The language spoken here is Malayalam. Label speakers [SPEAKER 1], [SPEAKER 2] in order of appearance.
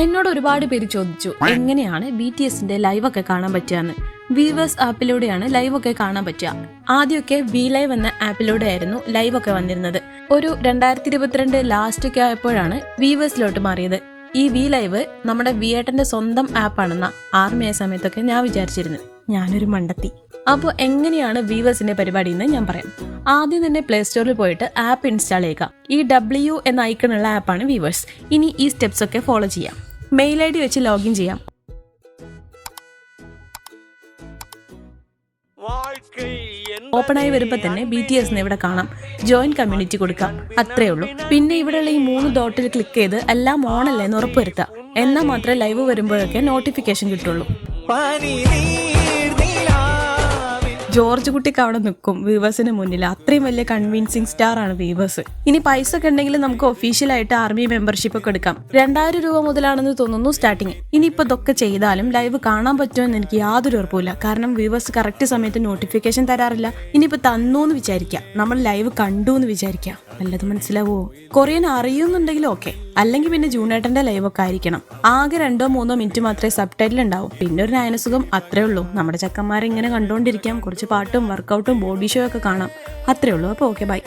[SPEAKER 1] എന്നോട് ഒരുപാട് പേര് ചോദിച്ചു എങ്ങനെയാണ് ബി ടി എസിന്റെ ലൈവ് ഒക്കെ കാണാൻ പറ്റുകയെന്ന്? വീവേഴ്സ് ആപ്പിലൂടെയാണ് ലൈവ് ഒക്കെ കാണാൻ പറ്റുക. ആദ്യമൊക്കെ വി ലൈവ് എന്ന ആപ്പിലൂടെ ആയിരുന്നു ലൈവ് ഒക്കെ വന്നിരുന്നത്. ഒരു രണ്ടായിരത്തി ഇരുപത്തിരണ്ട് ലാസ്റ്റ് ഒക്കെ ആയപ്പോഴാണ് വീവേഴ്സിലോട്ട് മാറിയത്. ഈ വി ലൈവ് നമ്മുടെ വിയേട്ടന്റെ സ്വന്തം ആപ്പാണെന്ന ആർമിയായ സമയത്തൊക്കെ ഞാൻ വിചാരിച്ചിരുന്നു ഞാനൊരു മണ്ടത്തി. അപ്പോൾ എങ്ങനെയാണ് വീവേഴ്സിന്റെ പരിപാടി എന്ന് ഞാൻ പറയാം. ആദ്യം തന്നെ പ്ലേ സ്റ്റോറിൽ പോയിട്ട് ആപ്പ് ഇൻസ്റ്റാൾ ചെയ്യുക. ഈ ഡബ്ല്യു എന്ന ഐക്കണുള്ള ആപ്പാണ് വീവേഴ്സ് ഇനി ഈ സ്റ്റെപ്സ് ഒക്കെ ഫോളോ ചെയ്യാം. മെയിൽ ഐ ഡി വെച്ച് ലോഗിൻ ചെയ്യാം. ഓപ്പൺ ആയി വരുമ്പോൾ തന്നെ ബി ടി എസ് ഇവിടെ കാണാം. ജോയിൻ കമ്മ്യൂണിറ്റി കൊടുക്കാം. അത്രേ ഉള്ളൂ. പിന്നെ ഇവിടെയുള്ള ഈ മൂന്ന് ഡോട്ടിൽ ക്ലിക്ക് ചെയ്ത് എല്ലാം ഓൺ അല്ലേ എന്ന് ഉറപ്പുവരുത്തുക. എന്നാൽ മാത്രമേ ലൈവ് വരുമ്പോഴൊക്കെ നോട്ടിഫിക്കേഷൻ കിട്ടുള്ളൂ. ജോർജ് കുട്ടിക്ക് അവിടെ നിൽക്കും വീവേഴ്സിന് മുന്നിൽ. അത്രയും വലിയ കൺവിൻസിങ് സ്റ്റാർ ആണ് വീവേഴ്സ് ഇനി പൈസ ഒക്കെ ഉണ്ടെങ്കിൽ നമുക്ക് ഒഫീഷ്യലായിട്ട് ആർമി മെമ്പർഷിപ്പ് ഒക്കെ എടുക്കാം. രണ്ടായിരം രൂപ മുതലാണെന്ന് തോന്നുന്നു സ്റ്റാർട്ടിങ് ഇനിയിപ്പോൾ ഇതൊക്കെ ചെയ്താലും ലൈവ് കാണാൻ പറ്റുമെന്ന് എനിക്ക് യാതൊരു ഉറപ്പില്ല കാരണം വ്യൂവേഴ്സ് കറക്റ്റ് സമയത്ത് നോട്ടിഫിക്കേഷൻ തരാറില്ല. ഇനിയിപ്പോൾ തന്നു എന്ന് വിചാരിക്കാം. നമ്മൾ ലൈവ് കണ്ടു എന്ന് വിചാരിക്കാം. വല്ലത് മനസ്സിലാവോ? കൊറിയൻ അറിയുന്നുണ്ടെങ്കിൽ ഓക്കെ അല്ലെങ്കിൽ പിന്നെ ജൂണേട്ടന്റെ ലൈവ് ഒക്കെ ആയിരിക്കണം. ആകെ രണ്ടോ മൂന്നോ മിനിറ്റ് മാത്രമേ സബ് ടൈറ്റിൽ ഉണ്ടാവും. പിന്നെ ഒരു നയനസുഖം അത്രേ ഉള്ളൂ. നമ്മുടെ ചക്കന്മാരെ ഇങ്ങനെ കണ്ടുകൊണ്ടിരിക്കാം കുറച്ച് പാട്ടും വർക്കൗട്ടും ബോഡി ഷോ ഒക്കെ കാണാം. അത്രേ ഉള്ളൂ. അപ്പോൾ ഓക്കെ ബൈ